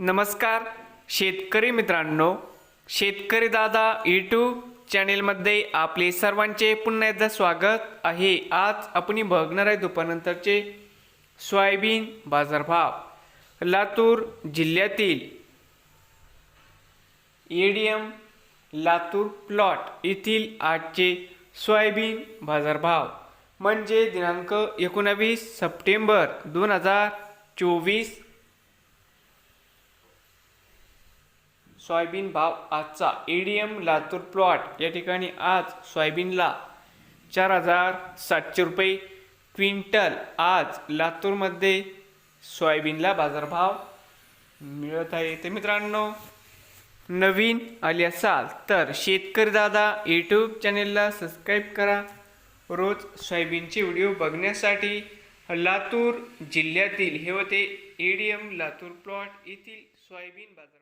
नमस्कार शेतकरी मित्रांनो शेतकरी दादा यूट्यूब चॅनेलमध्ये आपले सर्वांचे पुन्हा एकदा स्वागत आहे. आज आपण बघणार आहे दुपारनंतरचे सोयाबीन बाजारभाव. लातूर जिल्ह्यातील एडीएम लातूर प्लॉट येथील आजचे सोयाबीन बाजारभाव. म्हणजे दिनांक एकोणावीस सप्टेंबर दोन हजार चोवीस सोयाबीन भाव आजचा एडीएम लातूर प्लॉट. या ठिकाणी आज सोयाबीनला चार हजार सातशे रुपये क्विंटल. आज लातूरमध्ये सोयाबीनला बाजारभाव मिळत आहे. तर मित्रांनो नवीन आले असाल तर शेतकरी दादा यूट्यूब चॅनेलला सबस्क्राईब करा. रोज सोयाबीनचे व्हिडिओ बघण्यासाठी लातूर जिल्ह्यातील हे होते एडीएम लातूर प्लॉट येथील सोयाबीन बाजार